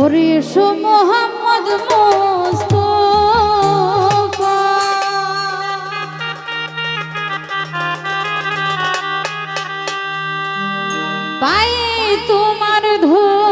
ওরে এসো মোহাম্মদ মোস্তফা। পাই তোমার ধরে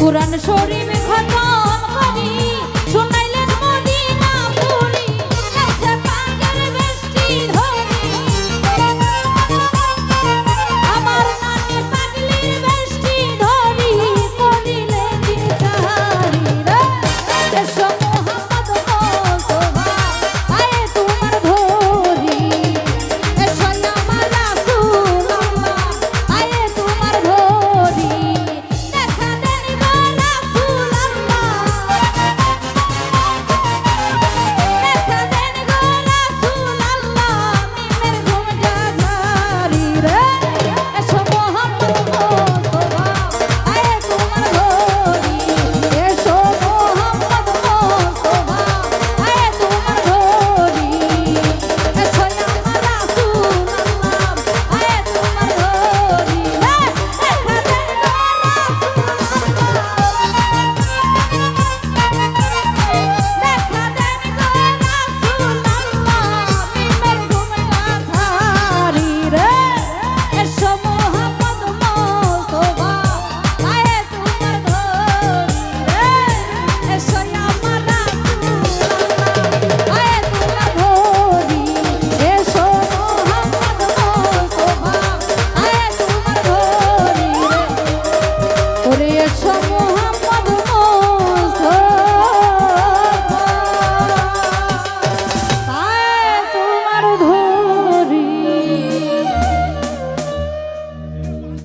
কোরআন শরীফ খতম